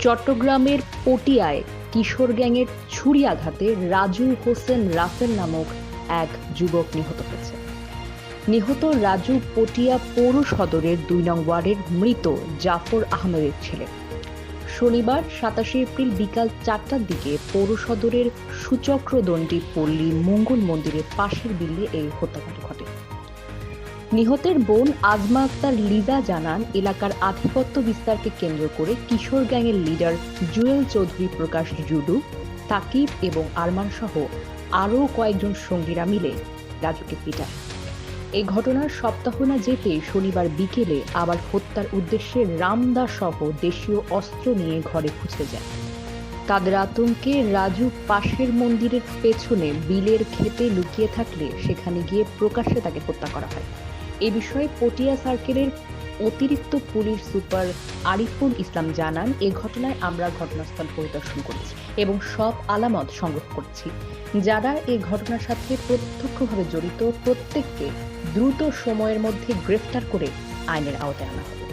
চট্টগ্রামের পটিয়ায় কিশোর গ্যাংয়ের ছুরি আঘাতে রাজু হোসেন রাফেল নামক এক যুবক নিহত হয়েছে। নিহত রাজু পটিয়া পৌর সদরের দুই নং ওয়ার্ডের মৃত জাফর আহমেদের ছেলে। শনিবার সাতাশে এপ্রিল বিকাল চারটার দিকে পৌর সদরের সুচক্রদণ্ডী পল্লী মঙ্গল মন্দিরের পাশের বিল্লে এই হত্যাকাণ্ড ঘটে। নিহতের বোন আজমা আক্তার লিদা জানান, এলাকার আধিপত্য বিস্তারকে কেন্দ্র করে কিশোর গ্যাংয়ের লিডার জুয়েল চৌধুরী প্রকাশ জুডু, তাকিব এবং আরমান সহ আরও কয়েকজন সঙ্গীরা মিলে রাজুকে পিটায়। এই ঘটনার সপ্তাহ না যেতে শনিবার বিকেলে আবার হত্যার উদ্দেশ্যে রামদা সহ দেশীয় অস্ত্র নিয়ে ঘরে খুঁজে যায়। তাদের আতঙ্কে রাজু পাশের মন্দিরের পেছনে বিলের ক্ষেতে লুকিয়ে থাকলে সেখানে গিয়ে প্রকাশ্যে তাকে হত্যা করা হয়। এ বিষয়ে পটিয়া সার্কেলের অতিরিক্ত পুলিশ সুপার আরিফুল ইসলাম জানান, এ ঘটনায় আমরা ঘটনাস্থল পরিদর্শন করেছি এবং সব আলামত সংগ্রহ করছি। যারা এই ঘটনার সাথে প্রত্যক্ষভাবে জড়িত, প্রত্যেককে দ্রুত সময়ের মধ্যে গ্রেফতার করে আইনের আওতায় আনা হবে।